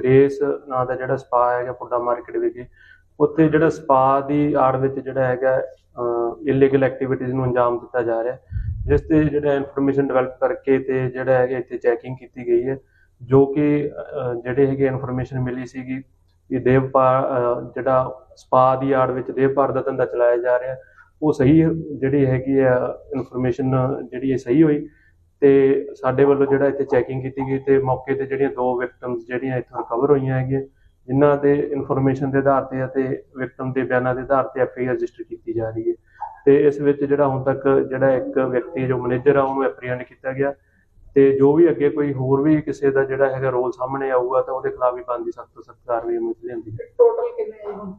Grace ਨਾਂ ਦਾ ਜਿਹੜਾ spa ਹੈਗਾ ਪੁੱਡਾ ਮਾਰਕੀਟ ਵਿਖੇ ਉੱਥੇ ਜਿਹੜਾ ਸਪਾ ਦੀ ਆੜ ਵਿੱਚ ਜਿਹੜਾ ਹੈਗਾ ਇਲੀਗਲ ਐਕਟੀਵਿਟੀਜ਼ ਨੂੰ ਅੰਜਾਮ ਦਿੱਤਾ ਜਾ ਰਿਹਾ ਜਿਸ ਤੇ ਜਿਹੜਾ ਇਨਫੋਰਮੇਸ਼ਨ ਡਿਵੈਲਪ ਕਰਕੇ ਤੇ ਜਿਹੜਾ ਹੈਗਾ ਇੱਥੇ ਚੈਕਿੰਗ ਕੀਤੀ ਗਈ ਹੈ ਜੋ ਕਿ ਅਹ, ਜਿਹੜੇ ਹੈਗੇ ਇਨਫੋਰਮੇਸ਼ਨ ਮਿਲੀ ਸੀਗੀ ਕਿ ਦੇਵਪਾਲ ਅਹ, ਜਿਹੜਾ ਸਪਾ ਦੀ ਆੜ ਵਿੱਚ ਦੇਵਪਾਲ ਦਾ ਧੰਦਾ ਚਲਾਇਆ ਜਾ ਰਿਹਾ ਉਹ ਸਹੀ ਜਿਹੜੀ ਹੈਗੀ ਆ ਇਨਫੋਰਮੇਸ਼ਨ ਜਿਹੜੀ ਹੈ ਸਹੀ ਹੋਈ ਤੇ ਸਾਡੇ ਵੱਲੋਂ ਜਿਹੜਾ ਇੱਥੇ ਚੈਕਿੰਗ ਕੀਤੀ ਗਈ ਤੇ ਮੌਕੇ ਤੇ ਜਿਹੜੀਆਂ ਦੋ ਵਿਕਟਮਸ ਜਿਹੜੀਆਂ ਇੱਥੋਂ ਰਿਕਵਰ ਹੋਈਆਂ ਹੈਗੀਆਂ ਜਿਨ੍ਹਾਂ ਦੇ ਇਨਫੋਰਮੇਸ਼ਨ ਦੇ ਆਧਾਰ ਤੇ ਅਤੇ ਵਿਕਟਮ ਦੇ ਬਿਆਨਾਂ ਦੇ ਆਧਾਰ ਤੇ ਐਫਆਈਆਰ ਰਜਿਸਟਰ ਕੀਤੀ ਜਾ ਰਹੀ ਹੈ। ਤੇ ਇਸ ਵਿੱਚ ਜਿਹੜਾ ਹੁਣ ਤੱਕ ਜਿਹੜਾ ਇੱਕ ਵਿਅਕਤੀ ਜੋ ਮੈਨੇਜਰ ਆ ਉਹਨੂੰ ਐਪਰੀਹੈਂਡ ਕੀਤਾ ਗਿਆ। ਤੇ ਜੋ ਵੀ ਅੱਗੇ ਕੋਈ ਹੋਰ ਵੀ ਕਿਸੇ ਦਾ ਜਿਹੜਾ ਹੈਗਾ ਰੋਲ ਸਾਹਮਣੇ ਆਊਗਾ ਤਾਂ ਉਹਦੇ ਖਿਲਾਫ ਵੀ ਬਣਦੀ ਸਖਤ ਤੋਂ ਸਖਤ ਕਾਰਵਾਈ ਅਮਲ 'ਚ ਲਿਆਂਦੀ ਟੋਟਲ ਕਿੰਨੇ ਹੁਣ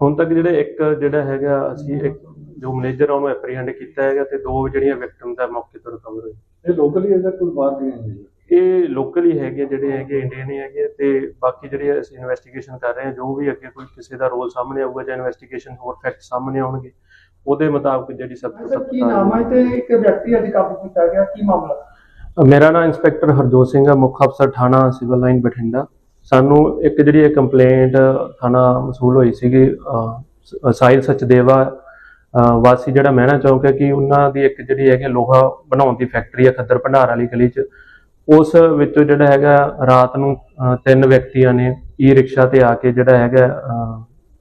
ਹੁਣ ਤੱਕ ਜਿਹੜੇ ਇੱਕ ਜਿਹੜਾ ਹੈਗਾ ਅਸੀਂ ਇੱਕ ਜੋ ਮੈਨੇਜਰ ਆ ਉਹਨੂੰ ਐਪਰੀਹੈਂਡ ਕੀਤਾ ਹੈਗਾ ਤੇ ਦੋ ਜਿਹੜੀਆਂ ਵਿਕਟਮ ਦਾ ਮੌਕੇ ਤੋਂ ਰਿਕਵਰ ਹੋਏ। ਇਹ ਲੋਕਲੀ ਹੈ ਜਾਂ ਕੋਈ ਬਾਹਰ ਦੀਆਂ ਹੈ ਇਹ ਲੋਕਲ ਹੈਗੇ ਜਿਹੜੇ ਹੈਗੇ ਇੰਡੀਅਨ ਹੀ ਹੈਗੇ ਤੇ ਬਾਕੀ ਜਿਹੜੇ ਅਸੀਂ ਇਨਵੈਸਟੀਗੇਸ਼ਨ ਕਰ ਰਹੇ ਹਾਂ ਜੋ ਵੀ ਅੱਗੇ ਕੋਈ ਕਿਸੇ ਦਾ ਰੋਲ ਸਾਹਮਣੇ ਆਊਗਾ ਜਾਂ ਇਨਵੈਸਟੀਗੇਸ਼ਨ ਹੋਰ ਫੈਕਟ ਸਾਹਮਣੇ ਆਉਣਗੇ ਉਹਦੇ ਮੁਤਾਬਕ ਜਿਹੜੀ ਸਭ ਤੋਂ ਕੀ ਨਾਮ ਹੈ ਤੇ ਇੱਕ ਵਿਅਕਤੀ ਅੱਜ ਕਾਬੂ ਕੀਤਾ ਗਿਆ ਕੀ ਮਾਮਲਾ? ਮੇਰਾ ਨਾਮ ਇੰਸਪੈਕਟਰ ਹਰਜੋਤ ਸਿੰਘ ਹੈ ਮੁੱਖ ਅਫਸਰ ਥਾਣਾ ਸਿਵਲ ਲਾਈਨ ਬਠਿੰਡਾ। ਸਾਨੂੰ ਇੱਕ ਜਿਹੜੀ ਇਹ ਕੰਪਲੇਂਟ ਥਾਣਾ ਮਸੂਲ ਹੋਈ ਸੀਗੀ ਸਾਹਿਲ ਸਚਦੇਵਾ ਵਾਸੀ ਜਿਹੜਾ ਮਹਿਣਾ ਚੌਂਕ ਹੈ ਕਿ ਉਹਨਾਂ ਦੀ ਇੱਕ ਜਿਹੜੀ ਹੈਗੀ ਲੋਹਾ ਬਣਾਉਣ ਦੀ ਫੈਕਟਰੀ ਹੈ ਖੱਦਰ ਭੰਡਾਰ ਵਾਲੀ ਗਲੀ 'ਚ। ਉਸ ਵਿੱਚੋਂ ਜਿਹੜਾ ਹੈਗਾ ਰਾਤ ਨੂੰ ਤਿੰਨ ਵਿਅਕਤੀਆਂ ਨੇ ਈ ਰਿਕਸ਼ਾ ਤੇ ਆ ਕੇ ਜਿਹੜਾ ਹੈਗਾ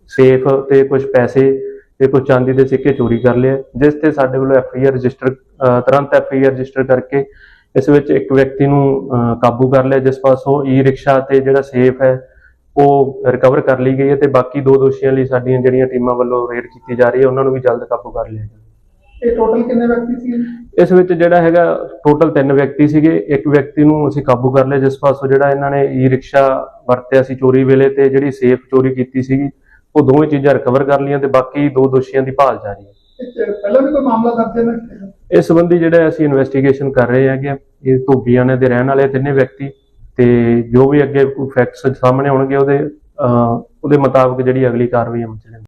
ਸੇਫ ਤੇ ਕੁਝ ਪੈਸੇ ਤੇ ਕੁਝ ਚਾਂਦੀ ਦੇ ਸਿੱਕੇ ਚੋਰੀ ਕਰ ਲਏ। ਜਿਸ ਤੇ ਸਾਡੇ ਵੱਲੋਂ ਐਫ ਆਈ ਆਰ ਰਜਿਸਟਰ ਤੁਰੰਤ ਐਫ ਆਈ ਆਰ ਰਜਿਸਟਰ ਕਰਕੇ ਇਸ ਵਿੱਚ ਇੱਕ ਵਿਅਕਤੀ ਨੂੰ ਅਹ, ਕਾਬੂ ਕਰ ਲਿਆ ਜਿਸ ਪਾਸੋਂ ਈ ਰਿਕਸ਼ਾ ਤੇ ਜਿਹੜਾ ਸੇਫ ਹੈ ਉਹ ਰਿਕਵਰ ਕਰ ਲਈ ਗਈ ਹੈ ਤੇ ਬਾਕੀ ਦੋ ਦੋਸ਼ੀਆਂ ਲਈ ਸਾਡੀਆਂ ਜਿਹੜੀਆਂ ਟੀਮਾਂ ਵੱਲੋਂ ਰੇਡ ਕੀਤੀ ਜਾ ਰਹੀ ਹੈ ਉਹਨਾਂ ਨੂੰ ਵੀ ਜਲਦ ਕਾਬੂ ਕਰ ਲਿਆ ਜਾਵੇ। ਇਹ ਟੋਟਲ ਕਿੰਨੇ ਵਿਅਕਤੀ ਸੀ? ਇਸ ਵਿੱਚ ਜਿਹੜਾ ਹੈਗਾ ਟੋਟਲ ਤਿੰਨ ਵਿਅਕਤੀ ਸੀਗੇ ਇੱਕ ਵਿਅਕਤੀ ਨੂੰ ਅਸੀਂ ਕਾਬੂ ਕਰ ਲਿਆ ਜਿਸ ਪਾਸੋਂ ਜਿਹੜਾ ਇਹਨਾਂ ਨੇ ਈ ਰਿਕਸ਼ਾ ਵਰਤਿਆ ਸੀ ਚੋਰੀ ਵੇਲੇ ਤੇ ਜਿਹੜੀ ਸੇਫ ਚੋਰੀ ਕੀਤੀ ਸੀਗੀ ਉਹ ਦੋਵੇਂ ਚੀਜ਼ਾਂ ਰਿਕਵਰ ਕਰ ਲਈਆਂ ਤੇ ਬਾਕੀ ਦੋ ਦੋਸ਼ੀਆਂ ਦੀ ਭਾਲ ਜਾਰੀ ਹੈ। ਪਹਿਲਾਂ ਵੀ ਕੋਈ ਮਾਮਲਾ ਦਰਜ ਹੈ ਨਾ ਇਸ ਸੰਬੰਧੀ ਜਿਹੜਾ ਅਸੀਂ ਇਨਵੈਸਟੀਗੇਸ਼ਨ ਕਰ ਰਹੇ ਹੈਗੇ ਇਹ ਧੋਬੀਆਣੇ ਦੇ ਰਹਿਣ ਵਾਲੇ ਤਿੰਨੇ ਵਿਅਕਤੀ। ਤੇ ਜੋ ਵੀ ਅੱਗੇ ਕੋਈ ਫੈਕਟਸ ਸਾਹਮਣੇ ਆਉਣਗੇ ਉਹਦੇ ਅਹ, ਉਹਦੇ ਮੁਤਾਬਕ ਜਿਹੜੀ ਅਗਲੀ ਕਾਰਵਾਈ ਅਮਲ ਚ ਲਿਆਂਦੀ